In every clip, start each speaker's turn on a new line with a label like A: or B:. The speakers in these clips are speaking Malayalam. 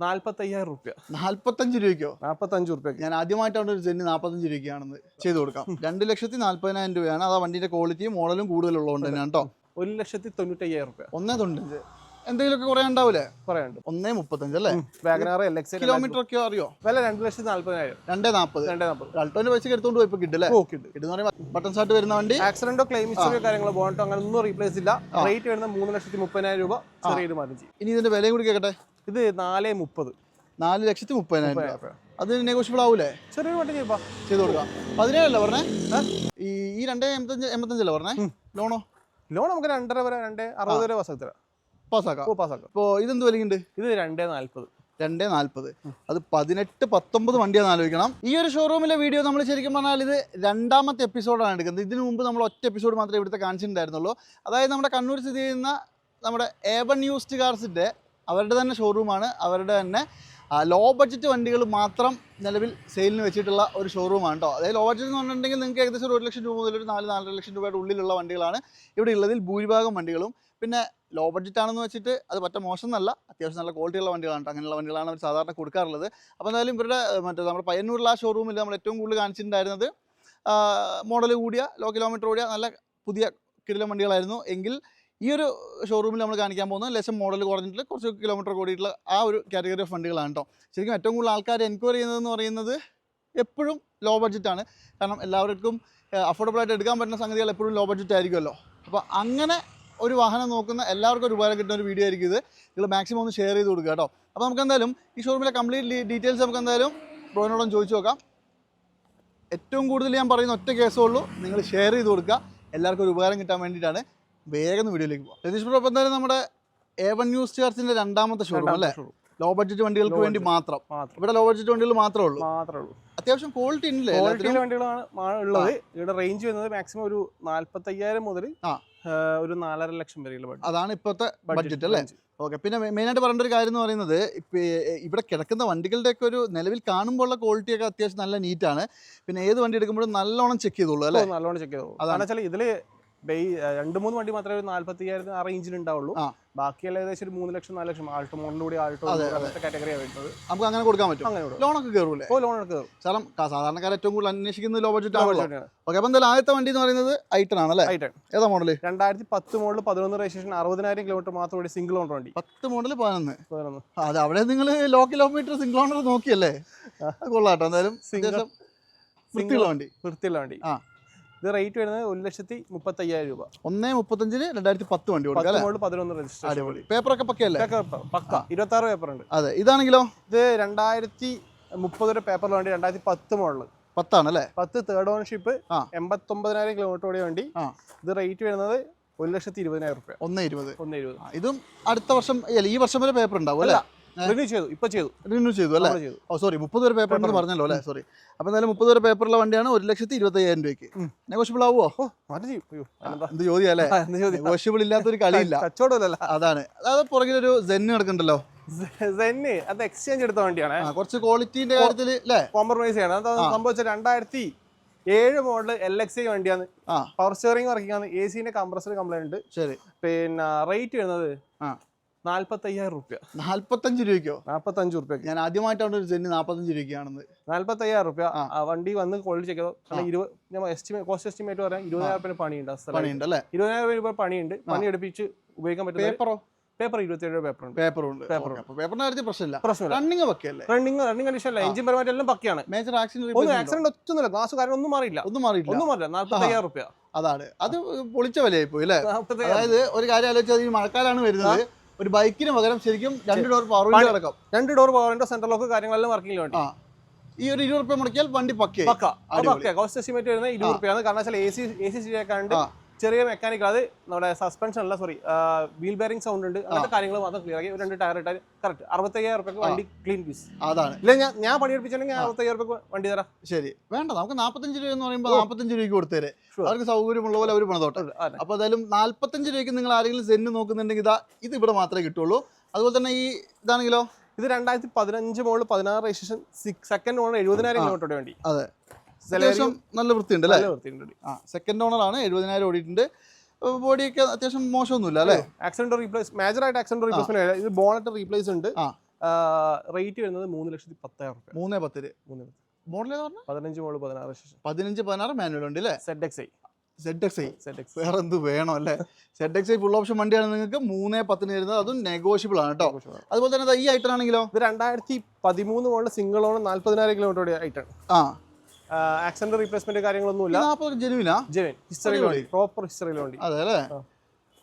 A: നാല്പത്തയ്യായിരം റുപ്യ.
B: നാല്പത്തഞ്ച് രൂപയ്ക്കോ?
A: നാല്പത്തഞ്ച് റുപ്യ
B: ഞാൻ ആദ്യമായിട്ടാണ് ഒരു സെന്റ് നാൽപ്പത്തഞ്ച് രൂപയ്ക്കാണെന്ന് ചെയ്തു കൊടുക്കാം. രണ്ട് ലക്ഷത്തി നാല്പതിനായിരം രൂപയാണ്. അത് ആ വണ്ടിന്റെ ക്വാളിറ്റിയും മോഡലും കൂടുതലുള്ളതുകൊണ്ട് തന്നെ കേട്ടോ
A: ഒരു ലക്ഷത്തി തൊണ്ണൂറ്റയ്യായിരം റുപ്യ.
B: ഒന്നേ തൊണ്ണൂറ്റഞ്ച്. എന്തെങ്കിലുമൊക്കെ കുറേ ഉണ്ടാവില്ലേ
A: പറയാനുണ്ട്
B: ഒന്നേ മുപ്പത്തഞ്ച് അല്ലേ?
A: വാഗനാർ എൽ എക്സ്
B: കിലോമീറ്റർ ഒക്കെ അറിയോ
A: വില രണ്ട് ലക്ഷത്തി നാല്പതിനായിരം.
B: രണ്ടേ നാൽപ്പത്
A: രണ്ടേ നാൽപ്പത്
B: അൾട്ടോന്റെ പൈസ എടുത്തോണ്ട് പോയി ഇപ്പൊ കിട്ടില്ലേ കിട്ടുന്ന പറയുമ്പോൾ ബട്ടൺ സ്റ്റാർട്ട് വരുന്ന വണ്ടി?
A: ആക്സിഡന്റോ ക്ലെയിം ഹിസ്റ്ററിയോ കാര്യങ്ങളോ ബോണ്ടോ അങ്ങനെ ഒന്നും റീപ്ലേസ് ഇല്ല. റേറ്റ് വരുന്ന മൂന്ന് ലക്ഷത്തി മുപ്പതിനായിരം രൂപ ചെറിയൊരു മാറ്റം. ചെയ്യും
B: ഇനി ഇതിന്റെ വിലയും കൂടി കേട്ടെ
A: ഇത് നാല് മുപ്പത്.
B: നാല് ലക്ഷത്തി മുപ്പതിനായിരം രൂപ. അത് നെഗോഷ്യബിൾ ആവൂലേ?
A: ചെറിയൊരു വണ്ടി ചെയ്യപ്പാ
B: ചെയ്ത് കൊടുക്കാം. പതിനേഴല്ലേ പറഞ്ഞേ? ഈ ഈ രണ്ടേ എൺപത്തഞ്ച് എൺപത്തഞ്ചല്ലേ പറഞ്ഞേ? ലോണോ?
A: ലോൺ നമുക്ക് രണ്ടര വരെ രണ്ട് അറുപത് വരെ പാസ്സാക്കി തരാം
B: പാസ്സാക്കാം.
A: ഓ പാസ്സാക്കാം.
B: ഇപ്പോൾ ഇതെന്ത് വിലയുണ്ട്?
A: ഇത് രണ്ടേ നാൽപ്പത്.
B: രണ്ടേ നാൽപ്പത്. അത് പതിനെട്ട് പത്തൊമ്പത് വണ്ടിയാണ് ആലോചിക്കണം. ഈ ഒരു ഷോറൂമിലെ വീഡിയോ നമ്മൾ ശരിക്കും പറഞ്ഞാൽ ഇത് രണ്ടാമത്തെ എപ്പിസോഡാണ് എടുക്കുന്നത്. ഇതിനു മുമ്പ് നമ്മൾ ഒറ്റ എപ്പിസോഡ് മാത്രമേ ഇവിടുത്തെ കാണിച്ചിട്ടുണ്ടായിരുന്നുള്ളൂ. അതായത് നമ്മുടെ കണ്ണൂർ സ്ഥിതി ചെയ്യുന്ന നമ്മുടെ ഏബൺ യൂസ്ഡ് കാർസിന്റെ അവരുടെ തന്നെ ഷോറൂമാണ് അവരുടെ തന്നെ ലോ ബഡ്ജറ്റ് വണ്ടികൾ മാത്രം നിലവിൽ സെയിലിന് വെച്ചിട്ടുള്ള ഒരു ഷോറൂമാണ് കേട്ടോ അതായത് ലോ ബഡ്ജറ്റ് എന്ന് പറഞ്ഞിട്ടുണ്ടെങ്കിൽ നിങ്ങൾക്ക് ഏകദേശം ഒരു ഒരു ലക്ഷം രൂപ മുതൽ ഒരു നാല് നാലര ലക്ഷം രൂപയുടെ ഉള്ളിലുള്ള വണ്ടികളാണ് ഇവിടെ ഉള്ളതിൽ ഭൂരിഭാഗം വണ്ടികളും. പിന്നെ ലോ ബഡ്ജറ്റ് ആണെന്ന് വെച്ചിട്ട് അത് പറ്റ മോശം എന്നല്ല അത്യാവശ്യം നല്ല ക്വാളിറ്റിയുള്ള വണ്ടികളാണ് അങ്ങനെയുള്ള വണ്ടികളാണ് അവർ സാധാരണ കൊടുക്കാറുള്ളത്. അപ്പോൾ എന്തായാലും ഇവരുടെ മറ്റേ നമ്മുടെ പയ്യന്നൂരിലെ ആ ഷോറൂമിൽ നമ്മൾ ഏറ്റവും കൂടുതൽ കാണിച്ചിട്ടുണ്ടായിരുന്നത് മോഡൽ കൂടിയ ലോ കിലോമീറ്റർ കൂടിയ നല്ല പുതിയ കിടിലം വണ്ടികളായിരുന്നു. എങ്കിൽ ഈ ഒരു ഷോറൂമിൽ നമ്മൾ കാണിക്കാൻ പോകുന്നത് ലേശം മോഡൽ കുറഞ്ഞിട്ട് കുറച്ച് കിലോമീറ്റർ കൂടിയിട്ടുള്ള ആ ഒരു കാറ്റഗറി ഓഫ് വണ്ടികളാണ് കേട്ടോ ശരിക്കും ഏറ്റവും കൂടുതൽ ആൾക്കാർ എൻക്വയറി ചെയ്യുന്നതെന്ന് പറയുന്നത് എപ്പോഴും ലോ ബഡ്ജറ്റാണ് കാരണം എല്ലാവർക്കും അഫോർഡബിൾ ആയിട്ട് എടുക്കാൻ പറ്റുന്ന സംഗതികൾ എപ്പോഴും ലോ ബഡ്ജറ്റ് ആയിരിക്കുമല്ലോ. അപ്പോൾ അങ്ങനെ ഒരു വാഹനം നോക്കുന്ന എല്ലാവർക്കും ഒരു ഉപകാരം കിട്ടുന്ന ഒരു വീഡിയോ ആയിരിക്കും ഇത്. നിങ്ങൾ മാക്സിമം ഒന്ന് ഷെയർ ചെയ്ത് കൊടുക്കുക കേട്ടോ. അപ്പോൾ നമുക്ക് എന്തായാലും ഈ ഷോറൂമിലെ കംപ്ലീറ്റ് ഡീറ്റെയിൽസ് നമുക്ക് എന്തായാലും ബ്രോനോടൊന്ന് ചോദിച്ചു നോക്കാം. ഏറ്റവും കൂടുതൽ ഞാൻ പറയുന്ന ഒറ്റ കേസേ ഉള്ളൂ. നിങ്ങൾ ഷെയർ ചെയ്ത് കൊടുക്കുക. എല്ലാവർക്കും ഒരു ഉപകാരം കിട്ടാൻ വേണ്ടിയിട്ടാണ്. വേഗം വീഡിയോയിലേക്ക് പോകാം രതീഷ് ബ്രോ എന്തായാലും നമ്മുടെ എ വൺ ന്യൂസ് ചാർജിന്റെ രണ്ടാമത്തെ ഷോറൂം അല്ലേ? ലോ ബഡ്ജറ്റ് വണ്ടികൾക്ക് വേണ്ടി മാത്രം.
A: മാത്രം.
B: ഇവിടെ ലോ ബഡ്ജറ്റ് വണ്ടികൾ മാത്രമേ ഉള്ളൂ.
A: മാത്രമേ ഉള്ളൂ.
B: അത്യാവശ്യം ക്വാളിറ്റി ഉണ്ടല്ലേ
A: വണ്ടികളാണ് ഉള്ളത്. ഇവിടെ റേഞ്ച് വരുന്നത് മാക്സിമം ഒരു നാല്പത്തയ്യായിരം മുതൽ
B: ആ.
A: ഒരു നാലര ലക്ഷം വരെയുള്ള ബഡ്ജറ്റ്
B: അതാണ് ഇപ്പോഴത്തെ ബഡ്ജറ്റ് അല്ലേ. ഓക്കെ പിന്നെ മെയിനായിട്ട് പറയേണ്ട ഒരു കാര്യം എന്ന് പറയുന്നത് ഇപ്പം ഇവിടെ കിടക്കുന്ന വണ്ടികളുടെയൊക്കെ ഒരു നിലവിൽ കാണുമ്പോൾ ഉള്ള ക്വാളിറ്റി ഒക്കെ അത്യാവശ്യം നല്ല നീറ്റാണ് പിന്നെ ഏത് വണ്ടി എടുക്കുമ്പോഴും നല്ലോണം ചെക്ക് ചെയ്തോളൂ അല്ലേ?
A: നല്ലോണം ചെക്ക് ചെയ്തോളൂ.
B: അതാണ്.
A: വെച്ചാൽ ഇതിൽ ബെയ് രണ്ട് മൂന്ന് വണ്ടി മാത്രമേ ഒരു നാല്പത്തിയ്യായിരത്തി ആ റേഞ്ചിൽ ഉണ്ടാവുള്ളൂ.
B: ബാക്കിയുള്ള
A: ബാക്കിയെല്ലാം ഏകദേശം ഒരു മൂന്ന് ലക്ഷം നാല് ലക്ഷം. ആൾട്ടോ മോഡലിലൂടെ ആൾട്ടോ
B: അതെ,
A: അങ്ങനത്തെ കാറ്റഗറിയാണ് വരുന്നത്.
B: നമുക്ക് അങ്ങനെ കൊടുക്കാൻ പറ്റും.
A: അങ്ങനെ കൊടുക്കും.
B: ലോണൊക്കെ കയറൂലേ
A: ഓ ലോൺ എടുക്കുക
B: കാരണം സാധാരണക്കാർ ഏറ്റവും കൂടുതൽ അന്വേഷിക്കുന്നത് ലോ ബഡ്ജറ്റ് ആണല്ലോ. ഓക്കെ അപ്പം എന്തായാലും ആദ്യത്തെ വണ്ടി എന്ന് പറയുന്നത് ഐറ്റൺ ആണല്ലേ? ഏതാ മോഡൽ
A: രണ്ടായിരത്തി പത്ത് മോഡൽ പതിനൊന്ന് രജിസ്ട്രേഷൻ അറുപതിനായിരം കിലോമീറ്റർ മാത്രം ഓടി സിംഗിൾ ഓണർ വണ്ടി.
B: പത്ത് മോഡൽ പതിനൊന്ന്.
A: പതിനൊന്ന്.
B: അത് അവിടെ നിങ്ങൾ ലോ കിലോമീറ്റർ സിംഗിൾ ഓണർ നോക്കിയല്ലേ? കൊള്ളാട്ടോ. എന്തായാലും സിംഗിൾ വൃത്തിയുള്ള വണ്ടി.
A: വൃത്തിയുള്ള വണ്ടി.
B: ആ.
A: ഇത് റേറ്റ് വരുന്നത് ഒരു ലക്ഷത്തി മുപ്പത്തയ്യായിരം രൂപ.
B: ഒന്നേ മുപ്പത്തഞ്ചിന് രണ്ടായിരത്തി പത്ത് വണ്ടി കൊടുക്കാം
A: പതിനൊന്ന് രജിസ്റ്റർ
B: പേപ്പർ ഒക്കെ പക്കയല്ലേ?
A: പക്ക. ഇരുപത്തി ആറ് പേപ്പർ ഉണ്ട്.
B: അതെ. ഇതാണെങ്കിലോ?
A: ഇത് രണ്ടായിരത്തി മുപ്പത് വരെ പേപ്പറിൽ വണ്ടി രണ്ടായിരത്തി പത്ത് മോഡൽ
B: പത്താണല്ലേ
A: പത്ത് തേർഡ് ഓണർഷിപ്പ്. എൺപത്തൊമ്പതിനായിരം കിലോമീറ്റർ ഓടിയ വണ്ടി. ഇത് റേറ്റ് വരുന്നത് ഒരു ലക്ഷത്തി ഇരുപതിനായിരം റുപ്യ.
B: ഒന്ന് ഇരുപത്.
A: ഒന്ന് ഇരുപത്.
B: ഇതും അടുത്ത വർഷം അല്ല ഈ വർഷം വരെ പേപ്പർ ഉണ്ടാവും അല്ലേ
A: റിന്യൂ ചെയ്തു ഇപ്പൊ ചെയ്തു.
B: റിന്യൂ ചെയ്തു അല്ലേ? ഓ സോറി മുപ്പത് വരെ പേപ്പർ എന്ന് പറഞ്ഞല്ലോ അല്ലേ? സോറി അപ്പോൾ എന്തായാലും മുപ്പത് പേര് പേപ്പറുള്ള വണ്ടിയാണ് ഒരു ലക്ഷത്തി ഇരുപത്തി അയ്യായിരം രൂപയ്ക്ക് നെഗോഷ്യബിൾ ആവുമോ? എന്ത് ചോദ്യമല്ലേ
A: അല്ലേ?
B: നെഗോഷ്യബിൾ ഇല്ലാത്ത ഒരു കളിയില്ല.
A: കച്ചവടമല്ലല്ല.
B: അതാണ്. അതായത് പുറകിലൊരു സെന്ന് കിടക്കണ്ടല്ലോ
A: സെന്ന് അത് എക്സ്ചേഞ്ച് എടുത്ത വണ്ടിയാണ്.
B: കുറച്ച് ക്വാളിറ്റിന്റെ കാര്യത്തിൽ
A: കോംപ്രമൈസ് ചെയ്യണം. അത് സംഭവിച്ച രണ്ടായിരത്തി ഏഴ് മോഡൽ എൽ എക്സ് ഐ വണ്ടിയാണ്. പവർ സ്റ്റിയറിംഗ് വർക്കിംഗ് ആണ്. എ സിന്റെ കംപ്രസർ കംപ്ലൈന്റ് ഉണ്ട്.
B: ശരി.
A: പിന്നെ റേറ്റ് വരുന്നത് നാല്പത്തയ്യായിരം റുപ്യ.
B: നാല്പത്തഞ്ച് രൂപയ്ക്കോ?
A: നാല്പത്തഞ്ച് റുപ്യ.
B: ഞാൻ ആദ്യമായിട്ടാണ് ഒരു സെന്റ് നാല്പത്തഞ്ച് രൂപയ്ക്കാണെന്ന്.
A: നാല്പത്തയ്യായിരം റുപ്യ. വണ്ടി വന്ന് ക്വാളിറ്റി ചെക്ക് കാരണം ഇരുപത് എസ്റ്റിമേറ്റ് കോസ്റ്റ് എസ്റ്റിമേറ്റ് പറയാം. ഇരുപതിനായിരം രൂപ പണിയുണ്ട്
B: പണിയുണ്ട് അല്ലേ?
A: ഇരുപതിനായിരം രൂപ പണിയുണ്ട്. പണി എടുപ്പിച്ച് ഉപയോഗിക്കാൻ പറ്റും
B: പേപ്പറോ?
A: പേപ്പർ ഇരുപത്തിയേഴ് രൂപ പേപ്പർ ഉണ്ട്
B: പേപ്പർ ഉണ്ട് പേപ്പർ പേപ്പറിന്റെ കാര്യത്തിൽ പ്രശ്നമില്ല.
A: പ്രശ്നമില്ല.
B: റണ്ണിംഗ് വെക്കല്ലേ
A: റണ്ണിംഗ് റണ്ണിങ് കണ്ടീഷൻ അല്ല. എഞ്ചിൻ പരമായിട്ട് എല്ലാം പക്കയാണ്.
B: മേജർ ആക്സിഡന്റ്
A: ഒന്നും ആക്സിഡന്റ് ഒറ്റൊന്നുമില്ല. ഗ്ലാസ് കാര്യം ഒന്നും മാറിയില്ല.
B: ഒന്നും മാറിയില്ല.
A: ഒന്നും മാറില്ല നാല്പത്തയ്യായിരം റുപ്യ.
B: അതാണ്. അത് പൊളിച്ച വിലയായി പോയി അല്ലേ അതായത് ഒരു കാര്യം ആലോചിച്ചാൽ ഈ മഴക്കാലാണ് വരുന്നത്. ഒരു ബൈക്കിന് പകരം ശരിക്കും രണ്ട് ഡോർ പവർ
A: വിൻഡോ
B: അടക്കം
A: രണ്ട് door power window centre lock കാര്യങ്ങളെല്ലാം വർക്കിംഗ് വേണ്ടി.
B: ഈ ഒരു ഇരുപത് റുപ്യ മുടക്കിയാൽ വണ്ടി പക്കേ.
A: പക്ക കോസ്റ്റ് എസ്റ്റിമേറ്റ് വരുന്നത് ഇരുപത് റുപ്യാണ് കാരണം വെച്ചാൽ എ സി എ സി ശരിയാക്കാണ്ട്. ചെറിയ മെക്കാനിക്കൽ അത് നമ്മുടെ സസ്പെൻഷൻ അല്ല സോറി വീൽ ബെയറിംഗ് സൗണ്ട് ഉണ്ട്. അങ്ങനത്തെ കാര്യങ്ങൾ മാത്രം ക്ലിയർ ആക്കി. രണ്ട് ടയർ ഇട്ടാൽ കറക്റ്റ് അറുപത്തയ്യായിരം റുപ്യക്ക് വണ്ടി ക്ലീൻ പീസ്
B: അതാണ്.
A: ഇല്ല ഞാൻ ഞാൻ പണിയെടുപ്പിച്ചിട്ടുണ്ടെങ്കിൽ അറുപത്തയ്യായിരം റുപ്യക്ക് വണ്ടി തരാം.
B: ശരി. വേണ്ട നമുക്ക് നാൽപ്പത്തഞ്ച് രൂപ എന്ന് പറയുമ്പോൾ നാൽപ്പത്തഞ്ച് രൂപയ്ക്ക് കൊടുത്തേരെ അവർക്ക് സൗകര്യമുള്ള പോലെ അവർ പണിതോട്ടെ.
A: അപ്പൊ
B: അപ്പോൾ എന്തായാലും നാൽപ്പത്തഞ്ച് രൂപയ്ക്ക് നിങ്ങൾ ആരെങ്കിലും സെന്ന് നോക്കുന്നുണ്ടെങ്കിൽ ഇതാ ഇത് ഇവിടെ മാത്രമേ കിട്ടുള്ളൂ. അതുപോലെ തന്നെ ഈ ഇതാണെങ്കിലോ?
A: ഇത് രണ്ടായിരത്തി പതിനഞ്ച് മുകളിൽ പതിനാറ് രജിസ്ട്രേഷൻ സെക്കൻഡ് ഓണർ എഴുപതിനായിരം കിലോമീറ്റർ വേണ്ടി.
B: അതെ. അത്യാവശ്യം നല്ല വൃത്തിയുണ്ട് അല്ലേ?
A: വൃത്തിയുണ്ട്.
B: ആ സെക്കൻഡ് ഓണറാണ് എഴുപതിനായിരം ഓടിയിട്ടുണ്ട്. ബോഡിയൊക്കെ അത്യാവശ്യം മോശമൊന്നുമില്ല അല്ലേ?
A: ആക്സിഡന്റ് റീപ്ലേസ് മേജർ ആയിട്ട് ആക്സിഡന്റ് റീപ്ലേസ്മെന്റ് ഇത് ബോണറ്റ് റീപ്ലേസ് ഉണ്ട്. റേറ്റ് വരുന്നത് മൂന്ന് ലക്ഷത്തി പത്തായിരം റുപ്യ.
B: മൂന്നേ പത്തിൽ.
A: മൂന്ന്
B: മോഡൽ ഏതാ പറഞ്ഞ?
A: പതിനഞ്ച് മോഡൽ പതിനാറ്
B: പതിനഞ്ച് പതിനാറ് മാനുവൽ ഉണ്ട് അല്ലേ?
A: Z X I
B: Z X I
A: Z X
B: വേറെ എന്ത് വേണം അല്ലേ? Z X I full option വണ്ടിയാണ് നിങ്ങൾക്ക് മൂന്നേ പത്തിന് വരുന്നത് അതും നെഗോഷ്യബിൾ ആണ് കേട്ടോ അതുപോലെ തന്നെ ഈ ഐറ്റം ആണെങ്കിലോ?
A: ഇത് രണ്ടായിരത്തി പതിമൂന്ന് മോഡൽ സിംഗിൾ ഓൺ നാല്പതിനായിരം കിലോമീറ്റർ ഐറ്റൺ
B: ആ.
A: ആക്സിഡന്റ് റീപ്ലേസ്മെന്റ് കാര്യങ്ങളൊന്നുമില്ല.
B: ജെനുവിനാ
A: ജെനുവിൻ ഹിസ്റ്ററിയിൽ വണ്ടി പ്രോപ്പർ ഹിസ്റ്ററിയിലുണ്ട്
B: അതെ അല്ലേ?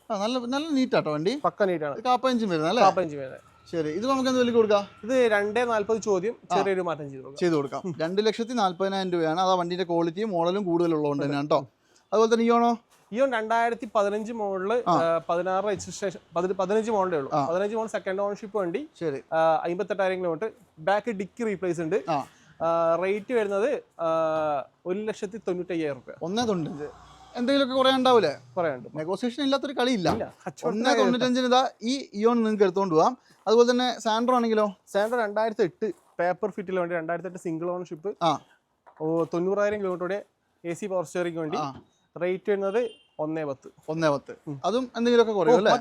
B: നല്ല നല്ല നീറ്റാട്ടോ വണ്ടി?
A: പക്ക നീറ്റാണ്.
B: കാപ്പ എഞ്ചിൻ വരുന്നത് അല്ലേ
A: കാപ്പഞ്ച് വരുന്നത്.
B: ശരി. ഇത് നമുക്ക് എന്ത് വില കൊടുക്കാം?
A: ഇത് രണ്ടേ നാല്പത് ചോദ്യം ചെറിയൊരു മാറ്റം ചെയ്തു കൊടുക്കാം.
B: ചെയ്ത് കൊടുക്കാം. രണ്ട് ലക്ഷത്തി നാല്പതിനായിരം രൂപയാണ്. അത് വണ്ടിന്റെ ക്വാളിറ്റിയും മോഡലും കൂടുതലുള്ളതുകൊണ്ട് തന്നെയാണ് കേട്ടോ. അതുപോലെ തന്നെ ഇയോണോ
A: ഇയോൺ രണ്ടായിരത്തി പതിനഞ്ച് മോഡൽ പതിനാറ് രജിസ്ട്രേഷൻ പതിനഞ്ച് മോഡലേ ഉള്ളൂ. പതിനഞ്ച് മോഡൽ സെക്കൻഡ് ഓണർഷിപ്പ് വണ്ടി
B: ശരി.
A: അമ്പത്തെട്ടായിരം കിലോമീറ്റർ ബാക്ക് ഡിക്കി റീപ്ലേസ് ഉണ്ട്. റേറ്റ് വരുന്നത് ഒരു ലക്ഷത്തി തൊണ്ണൂറ്റയ്യായിരം റുപ്യ.
B: ഒന്നേ തൊണ്ണൂറ്റഞ്ച്. എന്തെങ്കിലുമൊക്കെ കുറേ ഉണ്ടാവില്ലേ
A: പറയാനുണ്ട്
B: നെഗോസിയേഷൻ ഇല്ലാത്തൊരു കളിയില്ല.
A: ഇല്ല
B: ഒന്നേ തൊണ്ണൂറ്റഞ്ചിന് ഇതാ ഈ ഇയോൺ നിങ്ങൾക്ക് എടുത്തുകൊണ്ട് പോവാം. അതുപോലെ തന്നെ സാൻഡ്രോ ആണെങ്കിലോ?
A: സാൻഡ്രോ രണ്ടായിരത്തി എട്ട് പേപ്പർ ഫിറ്റിൽ വേണ്ടി രണ്ടായിരത്തി എട്ട് സിംഗിൾ ഓണർഷിപ്പ്
B: ആ.
A: ഓ തൊണ്ണൂറായിരം കിലോമീറ്ററുടെ എ സി പവർ സ്റ്റിയറിംഗ് വേണ്ടി. റേറ്റ് വരുന്നത് ഒന്നേ പത്ത്.
B: ഒന്നേ പത്ത്. അതും എന്തെങ്കിലുമൊക്കെ കുറയും അല്ലേ?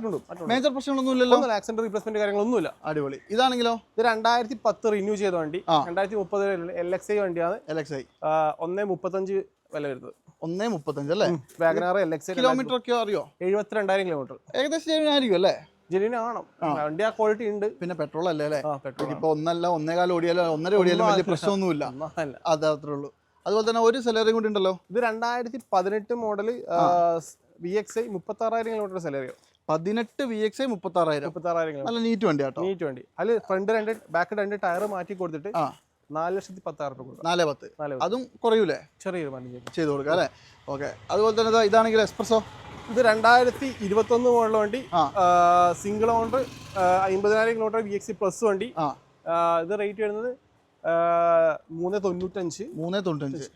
B: മേജർ പ്രശ്നങ്ങളൊന്നും ഇല്ലല്ലോ
A: ആക്സിഡന്റ് റീപ്ലേസ്മെന്റ് കാര്യങ്ങളൊന്നുമില്ല.
B: അടിപൊളി. ഇതാണെങ്കിലോ?
A: ഇത് രണ്ടായിരത്തി പത്ത് റിന്യൂ ചെയ്ത വണ്ടി. രണ്ടായിരത്തി മുപ്പത് എൽ എക്സ് ഐ വണ്ടിയാണ്.
B: എൽ എക്സ് ഐ
A: ഒന്നേ മുപ്പത്തഞ്ച് വില വരുന്നത്.
B: ഒന്നേ മുപ്പത്തഞ്ച് അല്ലേ?
A: വാഗനാർ എൽ എക്സ്
B: കിലോമീറ്റർ ഒക്കെ അറിയോ?
A: എഴുപത്തിരണ്ടായിരം കിലോമീറ്റർ
B: ഏകദേശം ജെനുവിനായിരിക്കും അല്ലേ?
A: ജെന്യൂൻ ആണ്. വണ്ടി ആ ക്വാളിറ്റി ഉണ്ട്.
B: പിന്നെ പെട്രോൾ അല്ലേ അല്ലേ?
A: പെട്രോൾ
B: ഇപ്പൊ ഒന്നല്ല ഒന്നേകാലം ഓടിയാലോ ഒന്നര ഓടിയാലും വലിയ പ്രശ്നമൊന്നുമില്ല. അത് അത്രേ ഉള്ളൂ. അതുപോലെ തന്നെ ഒരു സെലറി കൂടി ഉണ്ടല്ലോ.
A: ഇത് രണ്ടായിരത്തി പതിനെട്ട് മോഡൽ വി എക്സ് ഐ മുപ്പത്തി ആറായിരം കിലോമീറ്റർ സെലറിയോ
B: പതിനെട്ട് വി എക്സ് ഐ മുപ്പത്തി ആറായിരം
A: മുപ്പത്തി ആറായിരം
B: നല്ല നീറ്റ് വണ്ടി കേട്ടോ
A: നീറ്റ് വണ്ടി. അതിൽ ഫ്രണ്ട് രണ്ട് ബാക്ക് രണ്ട് ടയർ മാറ്റി കൊടുത്തിട്ട്
B: ആ.
A: നാല് ലക്ഷത്തി പത്തായിരം രൂപ കൊടുക്കും.
B: നാല് പത്ത്. അതും കുറയൂലേ?
A: ചെറിയൊരു വണ്ടി ചെയ്തു
B: കൊടുക്കാം അല്ലേ? ഓക്കെ. അതുപോലെ തന്നെ ഇതാ ഇതാണെങ്കിൽ എക്സ്പ്രസോ
A: ഇത് രണ്ടായിരത്തി ഇരുപത്തൊന്ന് മോഡൽ വണ്ടി. സിംഗിൾ ഓണർ അമ്പതിനായിരം കിലോമീറ്റർ വി എക്സ് പ്ലസ് വണ്ടി. ഇത് റേറ്റ് വരുന്നത് മൂന്ന് തൊണ്ണൂറ്റഞ്ച്.
B: മൂന്നേ തൊണ്ണൂറ്റഞ്ച്.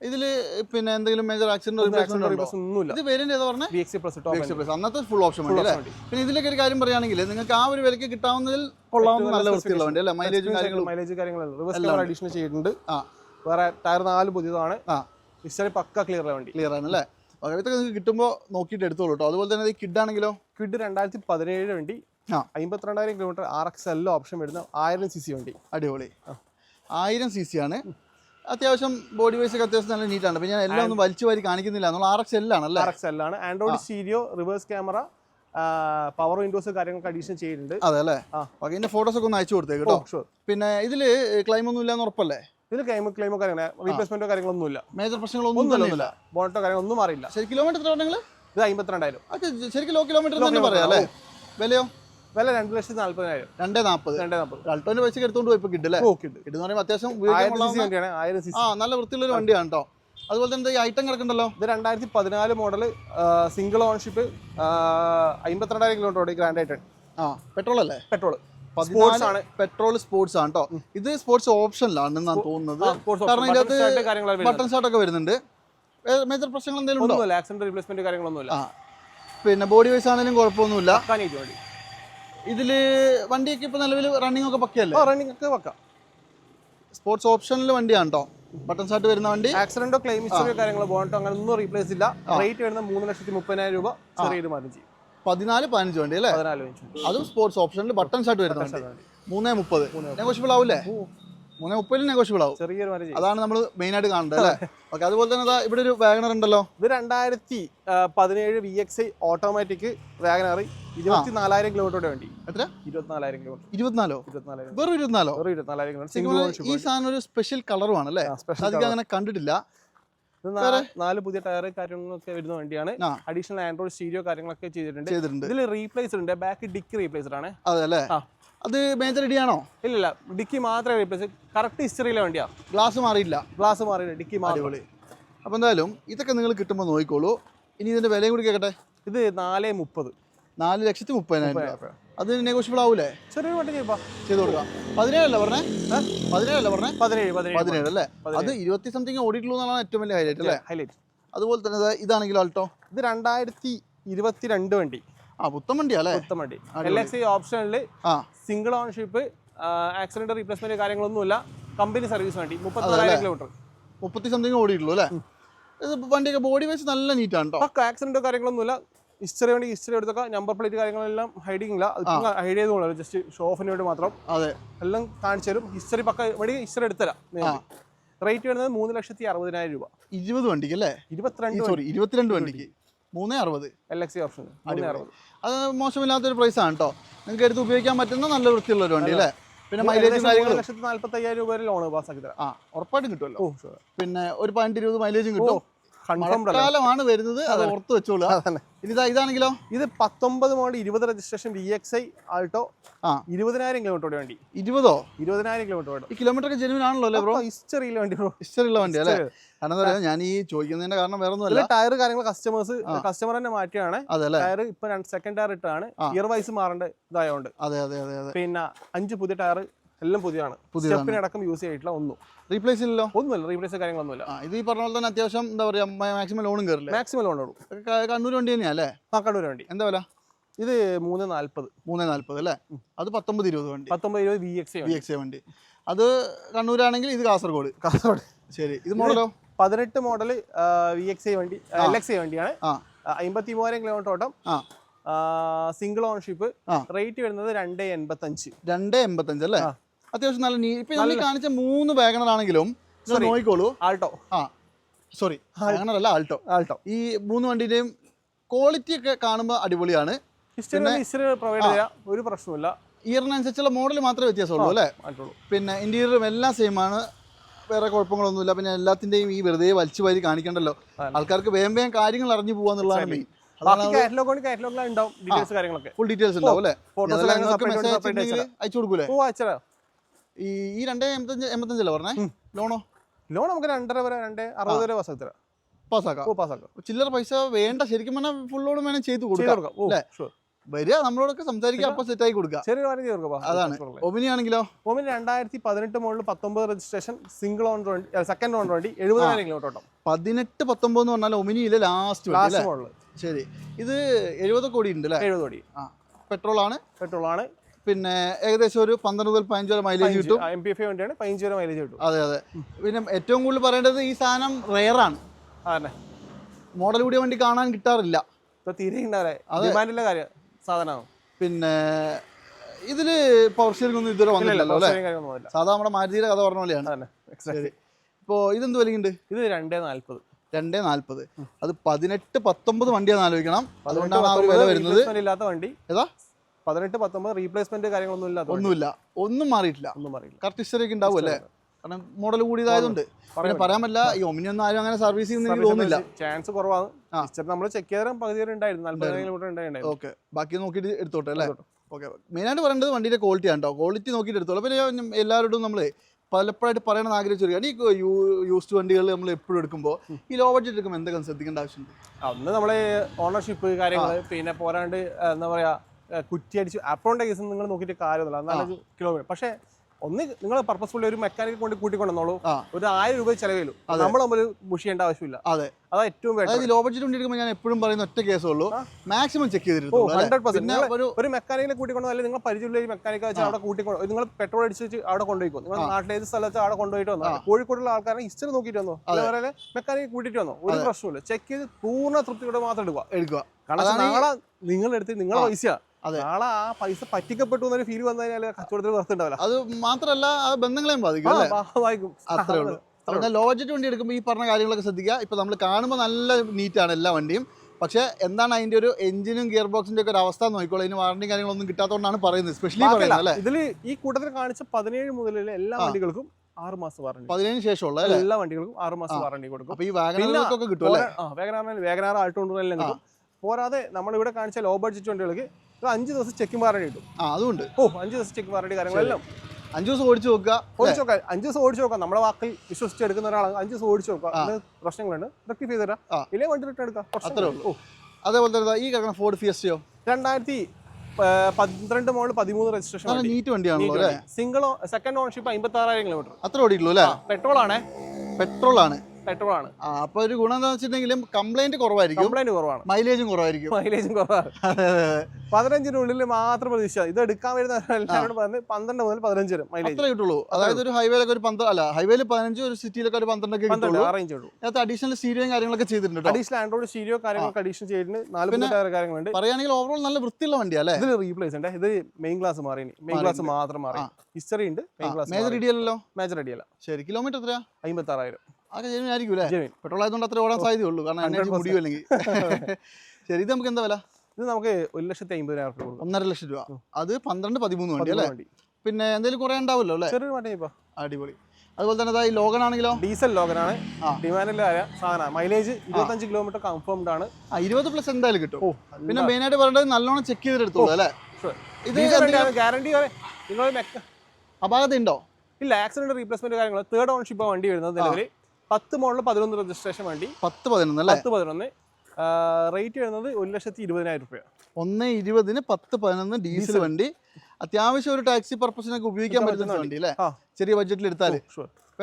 B: ഇതിൽ പിന്നെ എന്തെങ്കിലും മേജർ ആക്സിഡന്റ് ഇത് വേരിയന്റ് ഏതാ പറഞ്ഞേ?
A: വി ടോപ്പ്
B: എക്സ്പ്രസ് അന്നത്തെ ഫുൾ ഓപ്ഷൻ വണ്ടി. അല്ലേ പിന്നെ ഇതിലേക്ക് ഒരു കാര്യം പറയുകയാണെങ്കിൽ നിങ്ങൾക്ക് ആ ഒരു വിലക്ക് കിട്ടാവുന്നതിൽ കൊള്ളാവുന്ന നല്ല വൃത്തിയുള്ള വണ്ടി അല്ലേ മൈലേജും കാര്യങ്ങളും.
A: മൈലേജ് കാര്യങ്ങളും അഡീഷണൽ ചെയ്തിട്ടുണ്ട്.
B: ആ.
A: വേറെ ടയർ നാല് പുതിയതാണ്.
B: ആ.
A: ഹിസ്റ്ററി പക്ക ക്ലിയർ വണ്ടി.
B: ക്ലിയർ ആണ് അല്ലേ ഇതൊക്കെ നിങ്ങൾക്ക് കിട്ടുമ്പോൾ നോക്കിയിട്ട് എടുത്തോളൂ കേട്ടോ അതുപോലെ തന്നെ കിഡ് ആണെങ്കിലോ?
A: ക്വിഡ് രണ്ടായിരത്തി പതിനേഴ് വണ്ടി അമ്പത്തിരണ്ടായിരം കിലോമീറ്റർ ആർ എക്സ് എല്ലാം ഓപ്ഷൻ വരുന്ന ആയിരം സി സി വണ്ടി.
B: അടിപൊളി. ആയിരം സി സി ആണ്. അത്യാവശ്യം ബോഡി വൈസ് ഒക്കെ അത്യാവശ്യം നല്ല നീറ്റാണ് പിന്നെ ഞാൻ എല്ലാം ഒന്നും വലിച്ചു വാരി കാണിക്കുന്നില്ല. എന്നുള്ള ആർ എക്സ് എല്ലാണ് അല്ലേ?
A: R X എല്ലാണ് Android stereo reverse camera power windows കാര്യങ്ങളൊക്കെ അഡീഷൻ ചെയ്തിട്ടുണ്ട്.
B: അതെ അല്ലേ. ഓക്കെ ഇതിന്റെ ഫോട്ടോസ് ഒക്കെ ഒന്ന് അയച്ചു കൊടുത്തേ കേട്ടോ.
A: ഷുവർ
B: പിന്നെ ഇതിൽ ക്ലൈം ഒന്നും ഇല്ലാന്ന് ഉറപ്പല്ലേ?
A: ഇതിൽ ക്ലൈമോ ക്ലൈമോ കാര്യങ്ങൾ റീപ്ലേസ്മെന്റോ കാര്യങ്ങളൊന്നുമില്ല
B: മേജർ പ്രശ്നങ്ങളൊന്നും തന്നെ ഇല്ല
A: ബോണറ്റോ കാര്യങ്ങളൊന്നും മാറിയില്ല.
B: ശരി കിലോമീറ്റർ എത്ര നിങ്ങൾ
A: ഇത് അമ്പത്തിരണ്ടായിരം
B: ശരിക്കും ലോ കിലോമീറ്റർ തന്നെ പറയാം അല്ലേ? വിലയോ?
A: വില രണ്ട് ലക്ഷത്തി നാല്പതിനായിരം.
B: രണ്ടേ നാൽപ്പത്
A: രണ്ടേ നാൽപ്പത്
B: അൾട്ടോന്റെ പൈസ എടുത്തോണ്ട് പോയി ഇപ്പൊ കിട്ടില്ലേ?
A: ഓക്കെ
B: എന്ന് പറയുമ്പോൾ അത്യാവശ്യം ആ നല്ല വൃത്തിയുള്ള ഒരു വണ്ടിയാണ് കേട്ടോ അതുപോലെ തന്നെ ഈ ഐറ്റം കിടക്കണ്ടല്ലോ?
A: ഇത് രണ്ടായിരത്തി പതിനാല് മോഡൽ സിംഗിൾ ഓൺഷിപ്പ് അമ്പത്തിരണ്ടായിരം കിലോമീറ്റർ ഗ്രാൻഡ് ഐറ്റം
B: ആ പെട്രോൾ അല്ലേ?
A: പെട്രോൾ
B: സ്പോർട്സ്
A: ആണ്.
B: പെട്രോൾ സ്പോർട്സ് ആണ് കേട്ടോ ഇത് സ്പോർട്സ് ഓപ്ഷനിലാണെന്നാണ് തോന്നുന്നത്. കാരണം ഇതിനകത്ത് ബട്ടൺ ഷർട്ട് ഒക്കെ വരുന്നുണ്ട്. മേജർ പ്രശ്നങ്ങൾ എന്തെങ്കിലും ഉണ്ടോ?
A: ആക്സിഡന്റ് റീപ്ലേസ്മെന്റ് കാര്യങ്ങളൊന്നുമില്ല.
B: പിന്നെ ബോഡി വൈസ് ആണെങ്കിലും കുഴപ്പമൊന്നുമില്ല. ഇതിൽ വണ്ടിയൊക്കെ ഇപ്പൊ നിലവിൽ റണ്ണിംഗ് ഒക്കെ പക്കയല്ലേ?
A: ആ റണ്ണിംഗ് ഒക്കെ വെക്കാം
B: സ്പോർട്സ് ഓപ്ഷനിൽ വണ്ടിയാണ് കേട്ടോ ബട്ടൺ സ്റ്റാർട്ട് വരുന്ന വണ്ടി.
A: ആക്സിഡന്റോ ക്ലെയിം ഹിസ്റ്ററിയോ കാര്യങ്ങളോ ബോണ്ടോ അങ്ങനെ ഒന്നും റീപ്ലേസ് ഇല്ല. റേറ്റ് വരുന്ന മൂന്ന് ലക്ഷത്തി മുപ്പതിനായിരം രൂപ ചെറിയൊരു മാറ്റം ചെയ്യും.
B: പതിനാല് പതിനഞ്ച് വണ്ടി അല്ലേ? അതും സ്പോർട്സ് ഓപ്ഷനിൽ ബട്ടൺ സ്റ്റാർട്ട് വരുന്ന വണ്ടി. മൂന്നേ മുപ്പത്. നെഗോഷ്യബിൾ ആവൂലേ? മൂന്നേ മുപ്പതിൽ നെഗോഷ്യബിൾ ആവും.
A: ചെറിയൊരു ചെയ്യും.
B: അതാണ് നമ്മൾ മെയിൻ ആയിട്ട് കാണേണ്ടത് അല്ലേ? ഓക്കെ അതുപോലെ തന്നെ ഇവിടെ ഒരു വാഗനർ ഉണ്ടല്ലോ.
A: ഇത് രണ്ടായിരത്തി പതിനേഴ് V X I automatic Wagon R ഇരുപത്തി നാലായിരം കിലോമീറ്ററുടെ വേണ്ടി.
B: എത്ര?
A: ഇരുപത്തിനാലായിരം കിലോമീറ്റർ
B: ഇരുപത്തിനാലോ?
A: ഇരുപത്തിനാലായിരം
B: വെറും ഇരുപത്തിനാലോ?
A: വെറും ഇരുപത്തിനാലായിരം കിലോമീറ്റർ
B: ഈ സാധനം ഒരു സ്പെഷ്യൽ കളറുമാണ് അല്ലേ? അധികം അങ്ങനെ കണ്ടിട്ടില്ല.
A: നാല് പുതിയ ടയർ കാര്യങ്ങളൊക്കെ വരുന്ന വണ്ടിയാണ്. അഡീഷണൽ ആൻഡ്രോയിഡ് സ്റ്റീരിയോ കാര്യങ്ങളൊക്കെ ചെയ്തിട്ടുണ്ട്. ഇതിൽ റീപ്ലേസ് ഉണ്ട്. ബാക്ക് ഡിക്ക് റീപ്ലേസ്ഡ് ആണ്.
B: അതെ അല്ലേ. അത് മേജർ ഇടിയാണോ?
A: ഇല്ല ഡിക്കി മാത്രമേ റീപ്ലേസ് കറക്റ്റ് ഹിസ്റ്ററിയിലെ വണ്ടിയാ.
B: ഗ്ലാസ് മാറിയില്ല.
A: ഗ്ലാസ് മാറിയില്ല ഡിക്കി
B: മാറി അപ്പോൾ എന്തായാലും ഇതൊക്കെ നിങ്ങൾ കിട്ടുമ്പോൾ നോക്കിക്കോളൂ. ഇനി ഇതിന്റെ വിലയും കൂടി കേൾക്കട്ടെ
A: ഇത് നാല് മുപ്പത്.
B: നാല് ലക്ഷത്തി മുപ്പതിനായിരം രൂപ. അത് നെഗോഷ്യബിൾ ആവൂലേ?
A: ചെറിയൊരു വണ്ടി
B: ചെയ്ത് കൊടുക്കാം. പതിനേഴല്ല പറഞ്ഞേ? പതിനേഴല്ല പറഞ്ഞേ?
A: പതിനേഴ് പതിനേഴ്.
B: അല്ലേ അത് ഇരുപത്തി സംതിങ് ഓടിയിട്ടുള്ളൂ എന്നാണ് ഏറ്റവും വലിയ ഹൈലൈറ്റ് അല്ലേ?
A: ഹൈലൈറ്റ്
B: അതുപോലെ തന്നെ ഇതാണെങ്കിലും ആൾട്ടോ
A: ഇത് രണ്ടായിരത്തി ഇരുപത്തിരണ്ട് വണ്ടി.
B: ആ പുത്തൻ വണ്ടിയാ അല്ലേ?
A: മൊത്തം വണ്ടി. എൽ എക്സ് ഓപ്ഷനിൽ സിംഗിൾ ഓൺഷിപ്പ് ആക്സിഡന്റ് റീപ്ലേസ്മെന്റ് കാര്യങ്ങളൊന്നുമില്ല. കമ്പനി സർവീസ് വണ്ടി. മുപ്പത്തിനാലായിരം കിലോമീറ്റർ
B: മുപ്പത്തി സംതിങ് ഓടിയിട്ടുള്ളൂ അല്ലേ? ഇത് വണ്ടിയൊക്കെ ബോഡി വൈസ് നല്ല നീറ്റാണ് കേട്ടോ
A: പക്ക ആക്സിഡന്റോ കാര്യങ്ങളൊന്നുമില്ല. ഹിസ്റ്ററി വേണ്ടി ഹിസ്റ്ററി എടുത്തൊക്കെ നമ്പർ പ്ലേറ്റ് കാര്യങ്ങളെല്ലാം ഹൈഡിങ് ഇല്ല. ഹൈഡ് ചെയ്തു ജസ്റ്റ് ഷോ ഓഫിന് വേണ്ടി മാത്രം.
B: അതെ.
A: എല്ലാം കാണിച്ചു തരും. ഹിസ്റ്ററി പക്ക വേണ്ടി ഹിസ്റ്ററി എടുത്തരാം. റേറ്റ് വരുന്നത് മൂന്ന് ലക്ഷത്തി അറുപതിനായിരം രൂപ.
B: ഇരുപത് വണ്ടിക്ക് അല്ലേ?
A: ഇരുപത്തിരണ്ട്
B: സോറി ഇരുപത്തിരണ്ട് വണ്ടിക്ക്. മൂന്ന് അറുപത്.
A: എൽ എക്സി ഓപ്ഷൻ
B: അത് മോശമില്ലാത്തൊരു ആണ് കേട്ടോ നിങ്ങൾക്ക് എടുത്ത് ഉപയോഗിക്കാൻ പറ്റുന്ന നല്ല വൃത്തിയുള്ള ഒരു വണ്ടി അല്ലേ. പിന്നെ മൈലേജ്
A: ലക്ഷത്തി നാല്പത്തി അയ്യായിരം രൂപ ലോൺ പാസ്സാക്കി തരാം.
B: ആ ഉറപ്പായിട്ടും കിട്ടുമല്ലോ. പിന്നെ ഒരു പതിനെട്ട് ഇരുപത് മൈലേജും കിട്ടും
A: കൺഫേംഡ് അല്ല.
B: മഴക്കാലമാണ് വരുന്നത് അത് ഓർത്ത് വെച്ചോളൂ ഇതാ ഇതാണെങ്കിലോ?
A: ഇത് പത്തൊമ്പത് മോഡൽ ഇരുപത് registration V X I Alto
B: ആ.
A: ഇരുപതിനായിരം കിലോമീറ്റർ വേണ്ടി.
B: ഇരുപതോ?
A: ഇരുപതിനായിരം കിലോമീറ്റർ വേണ്ടി.
B: ഈ കിലോമീറ്റർ ഒക്കെ ജെനുവിൻ ആണല്ലോ അല്ലേ ബ്രോ
A: ഹിസ്റ്ററിയിലെ വണ്ടി ബ്രോ
B: ഹിസ്റ്ററിയിലെ വണ്ടി അല്ലേ? കാരണം ഞാൻ ഈ ചോദിക്കുന്നതിന്റെ കാരണം വേറെ ഒന്നുമല്ല.
A: ടയർ കാര്യങ്ങൾ കസ്റ്റമേഴ്സ് കസ്റ്റമർ തന്നെ മാറ്റിയാണ് ടയർ ഇപ്പൊ സെക്കൻഡ് ടയർ ഇട്ടാണ്. ഇയർ വൈസ് മാറേണ്ട ഇതായോണ്ട്.
B: അതെ അതെ അതെ
A: പിന്നെ അഞ്ച് പുതിയ ടയർ എല്ലാം പുതിയതാണ്. സ്റ്റെപ്പിന് അടക്കം യൂസ് ചെയ്തിട്ടുള്ള ഒന്നും.
B: റീപ്ലേസ് ഇല്ലല്ലോ?
A: ഒന്നുമില്ല. റീപ്ലേസ് കാര്യങ്ങളൊന്നുമില്ല.
B: ഇത് ഈ പറഞ്ഞ പോലെ തന്നെ അത്യാവശ്യം എന്താ പറയാ മാക്സിമം ലോണും കയറില്ല
A: മാക്സിമം ലോൺ
B: ഉള്ളൂ. കണ്ണൂർ വണ്ടി തന്നെയാ അല്ലേ?
A: ആ കണ്ണൂർ വണ്ടി.
B: എന്താ വില?
A: ഇത് മൂന്ന് നാല്പത്
B: മൂന്ന് നാല്പത് അല്ലേ? അത് പത്തൊമ്പത് ഇരുപത് വണ്ടി.
A: പത്തൊമ്പത് ഇരുപത് വി എക്സ്
B: വി എക്സ് വണ്ടി. അത് കണ്ണൂരാണെങ്കിൽ ഇത് കാസർഗോഡ്.
A: കാസർഗോഡ്.
B: ശരി. ഇത് മോഡലോ?
A: പതിനെട്ട് മോഡൽ വി എക്സ് ഐ വണ്ടി എൽ എക്സ് ഐ വണ്ടിയാണ്. അമ്പത്തി മൂവായിരം കിലോമീറ്റർ ഓട്ടം. സിംഗിൾ ഓണർഷിപ്പ് റേറ്റ് വരുന്നത് രണ്ട് എൺപത്തി അഞ്ച്
B: രണ്ട് എൺപത്തഞ്ച് അല്ലേ. അത്യാവശ്യം നല്ല നീ ഇപ്പൊ നമ്മൾ കാണിച്ച മൂന്ന് വാഗണർ ആണെങ്കിലും. നോക്കിക്കോളൂ.
A: ആൾട്ടോ.
B: ആ സോറി വാഗണർ അല്ല ആൾട്ടോ.
A: ആൾട്ടോ.
B: ഈ മൂന്ന് വണ്ടിയുടെയും ക്വാളിറ്റി ഒക്കെ കാണുമ്പോൾ അടിപൊളിയാണ്.
A: പ്രൊവൈഡ് ചെയ്യാം ഒരു പ്രശ്നമില്ല
B: ഇയറിനനുസരിച്ചുള്ള മോഡൽ മാത്രമേ വ്യത്യാസമുള്ളൂ അല്ലേ? പിന്നെ ഇന്റീരിയറും എല്ലാം സെയിം ആണ്. വേറെ കുഴപ്പങ്ങളൊന്നുമില്ല. പിന്നെ എല്ലാത്തിന്റെയും ഈ വെറുതെ വലിച്ചു വാരി കാണിക്കണ്ടല്ലോ. ആൾക്കാർക്ക് വേഗം വേഗം കാര്യങ്ങൾ അറിഞ്ഞു പോകാന്നുള്ളതാണ് മെയിൻ ഫുൾ ഡീറ്റെയിൽസ് ഉണ്ടാവും അല്ലേ? മെസ്സേജ് അയച്ചു കൊടുക്കൂലേ? ഈ ഈ രണ്ടേ എൺപത്തഞ്ച് എൺപത്തഞ്ചല്ലേ പറഞ്ഞേ? ലോണോ?
A: ലോൺ നമുക്ക് രണ്ടര വരെ രണ്ട് അറുപത് വരെ പാസ്സാക്കി തരാം.
B: പാസ്സാക്കാം.
A: ഓ പാസ്സാക്കാം.
B: ചില്ലറ പൈസ വേണ്ട. ശരിക്കും പറഞ്ഞാൽ ഫുൾ ലോൺ വേണം ചെയ്ത് കൊടുക്കാം. അല്ലേ? വരിക നമ്മളോടൊക്കെ സംസാരിക്കുക അപ്പൊ സെറ്റ് ആയി കൊടുക്കുക.
A: ചെറിയ കാര്യം ചെയ്ത്
B: അതാണ്. ഒമിനി ആണെങ്കിലോ?
A: ഒമിനി രണ്ടായിരത്തി പതിനെട്ട് മുകളിൽ പത്തൊമ്പത് രജിസ്ട്രേഷൻ സിംഗിൾ ഓൺ വണ്ടി സെക്കൻഡ് ഓൺ വണ്ടി എഴുപതിനായിരം കിലോമീറ്റർ ഓട്ടം
B: പതിനെട്ട് പത്തൊമ്പത് എന്ന് പറഞ്ഞാൽ ഒമിനിയിലെ ലാസ്റ്റ്
A: ലാസ്റ്റ് മോഡൽ
B: ശരി. ഇത് എഴുപത് കോടി ഉണ്ട് അല്ലേ?
A: എഴുപത് കോടി.
B: ആ. പെട്രോൾ ആണ്
A: പെട്രോൾ ആണ്
B: പിന്നെ ഏകദേശം ഒരു പന്ത്രണ്ട് മുതൽ പതിനഞ്ച്. വരെ മൈലേജ് കിട്ടും
A: എം പി എഫ് വണ്ടിയാണ് പതിനഞ്ച് വരെ മൈലേജ് കിട്ടും.
B: അതെ അതെ. പിന്നെ ഏറ്റവും കൂടുതൽ പറയേണ്ടത് ഈ സാധനം റെയർ ആണ്.
A: അതന്നെ
B: മോഡൽ കൂടിയ വണ്ടി കാണാൻ കിട്ടാറില്ല.
A: ഇപ്പൊ തീരെ ഉണ്ടാവില്ലേ കാര്യം സാധനമാണ്
B: പിന്നെ ഇതിൽ പവർ സ്റ്റിയറിംഗ് ഒന്നും ഇതുവരെ വന്നില്ലല്ലോ അല്ലേ? സാധാ നമ്മുടെ മാരുതിയുടെ കഥ പറഞ്ഞ പോലെയാണ്. ഇപ്പോ ഇപ്പോൾ ഇതെന്ത് വിലയുണ്ട്?
A: ഇത് രണ്ടേ നാല്പത്
B: രണ്ടേ നാല്പത് അത് പതിനെട്ട് പത്തൊമ്പത് വണ്ടിയാണെന്ന് ആലോചിക്കണം. അതുകൊണ്ടാണ് ആ ഒരു വില വരുന്നത്.
A: ഇല്ലാത്ത വണ്ടി.
B: ഏതാ?
A: പതിനെട്ട് പത്തൊമ്പത് റീപ്ലേസ്മെന്റ് കാര്യങ്ങളൊന്നും ഇല്ല
B: ഒന്നുമില്ല. ഒന്നും മാറിയിട്ടില്ല.
A: ഒന്നും മാറിയില്ല
B: കറക്റ്റ് ഹിസ്റ്ററി ഒക്കെ ഉണ്ടാവും അല്ലേ? കാരണം മോഡൽ കൂടിയതായതുകൊണ്ട്. പിന്നെ പറയാൻ പറ്റില്ല ഈ ഒമിനി ഒന്നും ആരും അങ്ങനെ സർവീസ് ചെയ്യുന്ന എനിക്ക് തോന്നുന്നില്ല.
A: ചാൻസ് കുറവാണ്. നമ്മൾ ചെക്ക് ചെയ്താൽ പകുതി വരെ ഉണ്ടായിരുന്നു. കിലോമീറ്റർ ഉണ്ടായിരുന്നു.
B: ഓക്കെ ബാക്കി നോക്കിയിട്ട് എടുത്തോട്ടെ അല്ലേ? ഓക്കെ മെയിനായിട്ട് പറയേണ്ടത് വണ്ടിയുടെ ക്വാളിറ്റി ആണ് കേട്ടോ ക്വാളിറ്റി നോക്കിയിട്ട് എടുത്തോളൂ. പിന്നെ എല്ലാവരോടും നമ്മൾ പലപ്പോഴായിട്ട് പറയണമെന്ന് ആഗ്രഹിച്ചു കാരണം ഈ യൂസ്ഡ് വണ്ടികൾ നമ്മൾ എപ്പോഴും എടുക്കുമ്പോൾ ഈ ലോ ബഡ്ജറ്റ് എടുക്കുമ്പോൾ എന്തൊക്കെ ശ്രദ്ധിക്കേണ്ട ആവശ്യമുണ്ട്?
A: അന്ന് നമ്മളെ ഓണർഷിപ്പ് കാര്യങ്ങൾ പിന്നെ പോരാണ്ട് എന്താ പറയാ ആ, കുറ്റി അടിച്ച് ആപ്രോണിന്റെ കേസ് നിങ്ങൾ നോക്കിയിട്ട് കാര്യമൊന്നുമില്ല. നാലഞ്ച് കിലോമീറ്റർ പക്ഷേ ഒന്ന് നിങ്ങൾ പർപ്പസ്ഫുള്ളി ഒരു മെക്കാനിക് കൊണ്ട് കൂട്ടിക്കൊണ്ടെന്നുള്ളൂ ഒരു ആയിരം രൂപ ചെലവേലു. നമ്മൾ തമ്മിൽ മുഷിയേണ്ട ആവശ്യമില്ല.
B: അതെ.
A: അതാ ഏറ്റവും
B: അതായത് ലോ ബഡ്ജറ്റ് ഞാൻ എപ്പോഴും പറയുന്ന ഒറ്റ കേസേ ഉള്ളൂ. മാക്സിമം ചെക്ക് ചെയ്തിട്ടുണ്ട്?
A: ഹൺഡ്രഡ് പെർസെന്റ്
B: ഒരു
A: ഒരു മെക്കാനിക്കിനെ കൂട്ടിക്കൊണ്ടോ അല്ലെങ്കിൽ നിങ്ങൾ പരിചയമുള്ള ഒരു മെക്കാനിക്ക വെച്ചാൽ അവിടെ കൂട്ടിക്കൊണ്ടോ നിങ്ങൾ പെട്രോൾ അടിച്ച് വെച്ച് അവിടെ കൊണ്ടുപോയിക്കോ. നിങ്ങൾ നാട്ടിലെ ഏത് സ്ഥലത്ത് അവിടെ കൊണ്ടുപോയിട്ട് വന്നു? കോഴിക്കോടുള്ള ആൾക്കാരെ ഹിസ്റ്ററി നോക്കിയിട്ട് വന്നോ? അതുപോലെ മെക്കാനിക്ക് കൂട്ടിയിട്ട് വന്നോ? ഒരു പ്രശ്നമില്ല ചെക്ക് ചെയ്ത് പൂർണ തൃപ്തിയോടെ മാത്രം എടുക്കുക.
B: എടുക്കുക.
A: കാരണം നാളെ നിങ്ങളെടുത്ത് നിങ്ങളെ പൈസ
B: അതെ.
A: നാളെ ആ പൈസ പറ്റിക്കപ്പെട്ടു എന്നൊരു ഫീൽ വന്നു കഴിഞ്ഞാൽ കച്ചവടത്തിൽ വെറുത്തുണ്ടാവില്ല
B: അത് മാത്രമല്ല ആ ബന്ധങ്ങളെയും ബാധിക്കും അത്രേ ഉള്ളൂ. അപ്പോൾ ലോ ബഡ്ജറ്റ് വണ്ടി എടുക്കുമ്പോൾ ഈ പറഞ്ഞ കാര്യങ്ങളൊക്കെ ശ്രദ്ധിക്കുക. ഇപ്പോൾ നമ്മൾ കാണുമ്പോൾ നല്ല നീറ്റാണ് എല്ലാ വണ്ടിയും. പക്ഷേ എന്താണ് അതിന്റെ ഒരു എഞ്ചിനും ഗിയർ ബോക്സിന്റെ ഒക്കെ ഒരു അവസ്ഥ നോക്കിക്കോളൂ. അതിന് വാറണ്ടി കാര്യങ്ങളൊന്നും കിട്ടാത്തതുകൊണ്ടാണ് പറയുന്നത്. സ്പെഷ്യലി പറയുന്നത് അല്ലേ?
A: ഇതിൽ ഈ കൂട്ടത്തിൽ കാണിച്ച പതിനേഴ് മുതലുള്ള എല്ലാ വണ്ടികൾക്കും ആറ് മാസം വാറണ്ടി
B: പതിനേഴിന് ശേഷമുള്ള
A: എല്ലാ വണ്ടികൾക്കും ആറ് മാസം വാറണ്ടി കൊടുക്കും.
B: അപ്പോൾ ഈ വാഗനർക്കൊക്കെ കിട്ടും അല്ലേ?
A: വേഗനാറിന് വേഗനാർ ആൾട്ടോണ്ടെല്ലാം കിട്ടും പോരാതെ നമ്മൾ ഇവിടെ കാണിച്ച ലോ ബഡ്ജറ്റ് വണ്ടികൾക്ക് അഞ്ച് ദിവസം ചെക്കിംഗ് വാറണ്ടി കിട്ടും.
B: ആ അതുകൊണ്ട്
A: ഓ അഞ്ച് ദിവസം ചെക്ക് വാറണ്ടി കാര്യങ്ങളെല്ലാം.
B: അഞ്ച് ദിവസം ഓടിച്ചു നോക്കുക
A: ഓടിച്ചു നോക്കാം. അഞ്ച് ദിവസം ഓടിച്ചു നോക്കാം. നമ്മുടെ വാക്കിൽ വിശ്വസിച്ച് എടുക്കുന്ന ഒരാളാണ് അഞ്ച് ദിവസം ഓടിച്ചു നോക്കാം.
B: ആ.
A: പ്രശ്നങ്ങളുണ്ട്. റെക്ടിഫൈ ചെയ്ത് തരാം. ഇല്ലേ വണ്ടി റിട്ടേൺ എടുക്കാം.
B: അത്രേ. ഉള്ളൂ. അതേപോലെ തന്നെ ഈ കിടക്കുന്ന ഫോർഡ് ഫിയസ്റ്റയോ
A: രണ്ടായിരത്തി പന്ത്രണ്ട് മോഡൽ പതിമൂന്ന് രജിസ്ട്രേഷൻ
B: നീറ്റ് വണ്ടിയാണല്ലോ
A: സിംഗിൾ സെക്കൻഡ് ഓണർഷിപ്പ് അമ്പത്തി ആറായിരം കിലോമീറ്റർ
B: അത്ര ഓടിയിട്ടുള്ളൂ അല്ലേ?
A: പെട്രോൾ ആണ്.
B: പെട്രോൾ ആണ്.
A: പെട്രോൾ ആണ്
B: അപ്പൊ ഒരു ഗുണം എന്താ വെച്ചിട്ടുണ്ടെങ്കിലും കംപ്ലൈന്റ് കുറവായിരിക്കും.
A: കംപ്ലൈന്റ് കുറവാണ്.
B: മൈലേജും കുറവായിരിക്കും.
A: മൈലേജും കുറവാണ്. പതിനഞ്ചിനുള്ളിൽ മാത്രം പ്രതീക്ഷ ഇത് എടുക്കാൻ വരുന്ന എല്ലാവരോടും പറഞ്ഞ് പന്ത്രണ്ട് മുതൽ പതിനഞ്ച് വരെ മൈലേജ്
B: അത്രേ കിട്ടുള്ളൂ. അതായത് ഒരു ഹൈവേയിലൊക്കെ ഒരു പന്ത്രണ്ട് അല്ല ഹൈവേയിൽ പതിനഞ്ച് ഒരു സിറ്റിയിലൊക്കെ ഒരു പന്ത്രണ്ടൊക്കെ
A: പന്ത്രണ്ട്
B: കിട്ടുള്ളൂ.
A: അറേഞ്ച് ഉള്ളൂ.
B: അതിനകത്ത് അഡീഷണൽ സ്റ്റീരിയോയും കാര്യങ്ങളൊക്കെ ചെയ്തിട്ടുണ്ട്
A: അഡീഷണൽ ആൻഡ്രോയിഡ് സ്റ്റീരിയോ കാര്യങ്ങളൊക്കെ അഡീഷൻ ചെയ്തിട്ടുണ്ട്. നാല് കാര്യങ്ങളുണ്ട്
B: പറയുകയാണെങ്കിൽ ഓവറോൾ നല്ല വൃത്തിയുള്ള വണ്ടിയാ അല്ലേ?
A: ഇതിൽ റീപ്ലേസ് ഉണ്ട്. ഇത് മെയിൻ ക്ലാസ് മാറി മെയിൻ ക്ലാസ് മാത്രം മാറി. ഹിസ്റ്ററി ഉണ്ട്. മെയിൻ ക്ലാസ്
B: മേജർ ഇടിയല്ലോ
A: മേജർ ഇടിയല്ല
B: ശരി കിലോമീറ്റർ എത്രയാ?
A: അമ്പത്തി ആറായിരം
B: അതൊക്കെ ജെനുവിൻ ആയിരിക്കും അല്ലേ പെട്രോൾ ആയതുകൊണ്ട് അത്ര ഓടാൻ സാധ്യതയുള്ളൂ. കാരണം എണ്ണ മുടിയും അല്ലെങ്കിൽ ശരി ഇത് നമുക്ക് എന്താ വില?
A: ഇത് നമുക്ക് ഒരു ലക്ഷത്തി അമ്പതിനായിരം രൂപ
B: ഒന്നര ലക്ഷം രൂപ. അത് പന്ത്രണ്ട് പതിമൂന്ന് വണ്ടി അല്ലേ? പിന്നെ എന്തെങ്കിലും കുറേ ഉണ്ടാവുമല്ലോ അല്ലേ?
A: ചെറിയൊരു വണ്ടി ഇപ്പൊ.
B: അടിപൊളി. അതുപോലെ തന്നെ ഈ ലോഗൻ ആണെങ്കിലോ
A: ഡീസൽ ലോഗനാണ്.
B: ആണ്
A: ഡിമാൻഡിലായ സാധനം മൈലേജ് ഇരുപത്തഞ്ച് കിലോമീറ്റർ കൺഫേംഡ് ആണ്.
B: ഇരുപത് പ്ലസ് എന്തായാലും കിട്ടും. പിന്നെ മെയിൻ ആയിട്ട് പറയേണ്ടത് നല്ലോണം ചെക്ക് ചെയ്തെടുത്തു അല്ലേ? ഇത്
A: ഗ്യാരണ്ടി വരെ നിങ്ങൾ
B: അപാകത ഉണ്ടോ
A: ഇല്ല ആക്സിഡന്റ് റീപ്ലേസ്മെന്റ് കാര്യങ്ങൾ തേർഡ് ഓൺഷിപ്പ് വണ്ടി വരുന്നത് നിലവിൽ പത്ത് മോഡൽ പതിനൊന്ന് രജിസ്ട്രേഷൻ വണ്ടി.
B: പത്ത് പതിനൊന്ന് അല്ലേ?
A: പത്ത് പതിനൊന്ന്. റേറ്റ് വരുന്നത് ഒരു ലക്ഷത്തി ഇരുപതിനായിരം രൂപ
B: ഒന്ന് ഇരുപതിന് പത്ത് പതിനൊന്ന് ഡീസൽ വണ്ടി. അത്യാവശ്യം ഒരു ടാക്സി പർപ്പസിനൊക്കെ ഉപയോഗിക്കാൻ പറ്റുന്ന വണ്ടി. അല്ലേ ചെറിയ ബഡ്ജറ്റിൽ എടുത്താൽ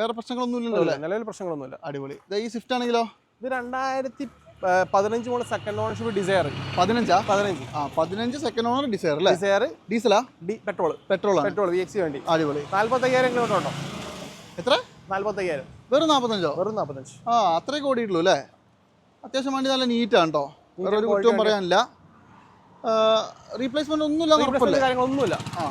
B: വേറെ പ്രശ്നങ്ങളൊന്നും ഇല്ലല്ലോ അല്ലേ?
A: നിലവിൽ പ്രശ്നങ്ങളൊന്നുമില്ല.
B: അടിപൊളി. ഈ സ്വിഫ്റ്റ് ആണെങ്കിലോ?
A: ഇത് രണ്ടായിരത്തി പതിനഞ്ച് മോഡൽ സെക്കൻഡ് ഓണർഷിപ്പ് ഡിസയർ
B: പതിനഞ്ചാ?
A: പതിനഞ്ച്.
B: ആ പതിനഞ്ച് സെക്കൻഡ് ഓണർ ഡിസയർ അല്ലേ?
A: ഡിസയർ
B: ഡീസലാ
A: D petrol
B: petrol
A: petrol V X വേണ്ടി.
B: അടിപൊളി.
A: നാല്പത്തയ്യായിരം കിലോമീറ്റർ ഉണ്ടോ?
B: എത്ര?
A: നാല്പത്തയ്യായിരം.
B: വെറും നാൽപ്പത്തഞ്ചോ
A: വെറും നാൽപ്പത്തഞ്ച്
B: ആ അത്രയൊക്കെ ഓടിയിട്ടുള്ളൂ അല്ലേ? അത്യാവശ്യം വണ്ടി നല്ല നീറ്റാണ് കേട്ടോ വേറെ ഒരു കുറ്റവും പറയാനില്ല. റീപ്ലേസ്മെന്റ് ഒന്നുമില്ല
A: കാര്യങ്ങളൊന്നുമില്ല.
B: ആ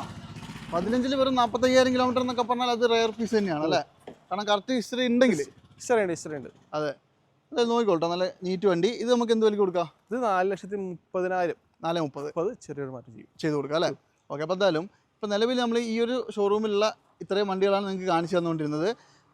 B: പതിനഞ്ചിൽ വെറും നാൽപ്പത്തയ്യായിരം കിലോമീറ്റർ എന്നൊക്കെ പറഞ്ഞാൽ അത് റയർ ഫീസ് തന്നെയാണ് അല്ലേ? കാരണം കറക്റ്റ് ഹിസ്റ്ററി ഉണ്ടെങ്കിൽ
A: ഹിസ്റ്ററി ഉണ്ട് ഹിസ്റ്ററി ഉണ്ട്.
B: അതെ. അതെ നോക്കിക്കോട്ടോ നല്ല നീറ്റ് വണ്ടി. ഇത് നമുക്ക് എന്ത് വിലക്ക് കൊടുക്കാം?
A: ഇത് നാല് ലക്ഷത്തി മുപ്പതിനായിരം
B: നാല് മുപ്പത്.
A: മുപ്പത് ചെറിയൊരു മാറ്റം ചെയ്യും.
B: ചെയ്ത് കൊടുക്കാം അല്ലേ? ഓക്കെ അപ്പോൾ എന്തായാലും ഇപ്പോൾ നിലവിൽ നമ്മൾ ഈ ഒരു ഷോറൂമിലുള്ള ഇത്രയും വണ്ടികളാണ് നിങ്ങൾക്ക് കാണിച്ചു തന്നുകൊണ്ടിരുന്നത്.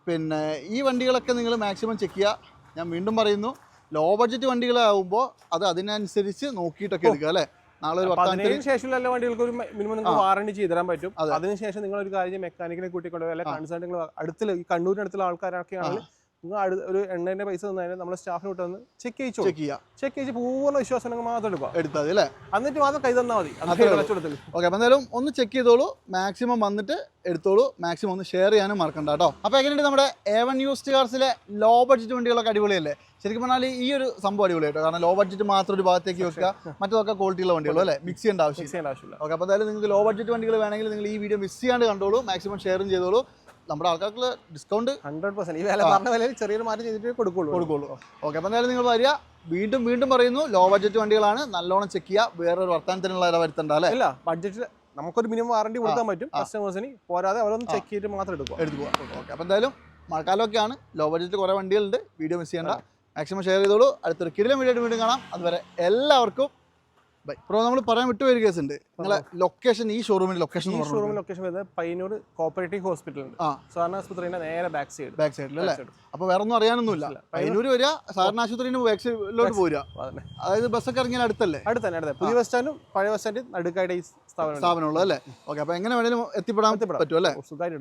B: പിന്നെ ഈ വണ്ടികളൊക്കെ നിങ്ങൾ മാക്സിമം ചെക്ക് ചെയ്യുക. ഞാൻ വീണ്ടും പറയുന്നു ലോ ബഡ്ജറ്റ് വണ്ടികളാകുമ്പോൾ അത് അതിനനുസരിച്ച് നോക്കിയിട്ടൊക്കെ എടുക്കുക അല്ലേ? നാളെ ഒരു
A: അപ്പൊ
B: വർത്തമാനത്തിന്
A: ശേഷമുള്ള എല്ലാ വണ്ടികൾക്ക് ഒരു മിനിമം നിങ്ങൾക്ക് വാറണ്ടി ചെയ്ത് തരാൻ പറ്റും. അതിനുശേഷം നിങ്ങൾ ഒരു കാര്യം മെക്കാനിക്കിനെ കൂട്ടിക്കൊണ്ട് അല്ലെങ്കിൽ കൺസേൺ അടുത്ത് അടുത്തുള്ള ഈ കണ്ണൂരിനടുത്തുള്ള ആൾക്കാരൊക്കെ ആണെങ്കിൽ നിങ്ങൾ അടുത്ത് ഒരു എണ്ണേന്റെ പൈസ തന്നാലും നമ്മുടെ സ്റ്റാഫിന് വിട്ടൊന്ന് ചെക്ക് ചെയ്യിച്ചോ
B: ചെക്ക് ചെയ്യാം.
A: ചെക്ക് ചെയ്ത് പൂർണ വിശ്വാസം മാത്രം എടുക്കുക.
B: എടുത്താൽ മതി അല്ലേ?
A: എന്നിട്ട് മാത്രം കൈ തന്നാൽ മതി.
B: ഓക്കെ അപ്പോൾ എന്തായാലും ഒന്ന് ചെക്ക് ചെയ്തോളൂ. മാക്സിമം വന്നിട്ട് എടുത്തോളൂ. മാക്സിമം ഒന്ന് ഷെയർ ചെയ്യാനും മറക്കണ്ട കേട്ടോ. അപ്പോൾ എങ്ങനെയുണ്ട് നമ്മുടെ എ വൺ യൂസ്ഡ് കാർസിലെ ലോ ബഡ്ജറ്റ് വണ്ടികളൊക്കെ അടിപൊളിയല്ലേ? ശരിക്കും പറഞ്ഞാൽ ഈ ഒരു സംഭവം അടിപൊളി കേട്ടോ. കാരണം ലോ ബഡ്ജറ്റ് മാത്രം ഒരു ഭാഗത്തേക്ക് വെക്കുക. മറ്റൊക്കെ ക്വാളിറ്റിയുള്ള വണ്ടികളും അല്ലേ? മിക്സ് ചെയ്യേണ്ട
A: ആവശ്യം
B: ഓക്കെ അപ്പോൾ എന്തായാലും നിങ്ങൾക്ക് ലോ ബഡ്ജറ്റ് വണ്ടികൾ വേണമെങ്കിൽ നിങ്ങൾ ഈ വീഡിയോ മിസ് ചെയ്യാണ്ട് കണ്ടോളൂ. മാക്സിമം ഷെയറും ചെയ്തോളൂ. നമ്മുടെ ആൾക്കാർക്ക് ഡിസ്കൗണ്ട്
A: ഹൺഡ്രഡ് പെർസെന്റ് ഈ വില പറഞ്ഞ വിലയിൽ ചെറിയൊരു മാറ്റം ചെയ്തിട്ട് കൊടുക്കുള്ളൂ.
B: കൊടുക്കുള്ളൂ. ഓക്കെ അപ്പോൾ എന്തായാലും നിങ്ങൾ വരിക. വീണ്ടും വീണ്ടും പറയുന്നു ലോ ബഡ്ജറ്റ് വണ്ടികളാണ്. നല്ലോണം ചെക്ക് ചെയ്യുക. വേറൊരു വർത്തമാനത്തിനുള്ള വില വരുത്തണ്ട അല്ലേ?
A: അല്ല ബഡ്ജറ്റിൽ നമുക്കൊരു മിനിമം വാറണ്ടി കൊടുക്കാൻ പറ്റും. കസ്റ്റമേഴ്സിന് പോരാതെ അവരൊന്ന് ചെക്ക് ചെയ്തിട്ട് മാത്രം എടുക്കുക.
B: എടുത്തു പോകാം ഓക്കെ അപ്പോൾ എന്തായാലും മഴക്കാലമൊക്കെയാണ്. ലോ ബഡ്ജറ്റ് കുറേ വണ്ടികളുണ്ട്. വീഡിയോ മിസ് ചെയ്യേണ്ട. മാക്സിമം ഷെയർ ചെയ്തോളൂ. അടുത്തൊരു കിടിലം വീഡിയോ വീണ്ടും കാണാം. അതുവരെ എല്ലാവർക്കും ബൈ പ്രോ നമ്മൾ പറയാൻ വിട്ടുപോയൊരു കേസ് ഉണ്ട് നിങ്ങളെ ലൊക്കേഷൻ ഈ ഷോറൂമിന്റെ ലൊക്കേഷൻ
A: ഈ ഷോറൂം ലൊക്കേഷൻ വരുന്നത് പയ്യന്നൂർ കോപ്പറേറ്റീവ് ഹോസ്പിറ്റൽ ഉണ്ട്
B: ആ.
A: സാധാരണ ആശുപത്രിന്റെ നേരെ ബാക്ക് സൈഡ്
B: ബാക്ക് സൈഡിൽ അല്ലേ? അപ്പോൾ വേറെ ഒന്നും അറിയാനൊന്നുമില്ല. പയ്യന്നൂർ വരിക സാധാരണ ആശുപത്രിന്റെ ബാക്ക് സൈഡിലോട്ട് പോരുക. അതായത് ബസ്സൊക്കെ ഇറങ്ങിയാൽ അടുത്തല്ലേ?
A: അടുത്തന്നെ അടുത്ത പുതിയ ബസ് സ്റ്റാൻഡും പഴയ ബസ് സ്റ്റാൻഡും നടുക്കായിട്ട് ഈ സ്ഥാപനം.
B: സ്ഥാപനമുള്ളത് അല്ലേ? ഓക്കെ അപ്പോൾ എങ്ങനെ വേണേലും എത്തിപ്പെടാൻ
A: എത്തിപ്പെടാം.
B: പറ്റും അല്ലേ?
A: സുഖമായിട്ട്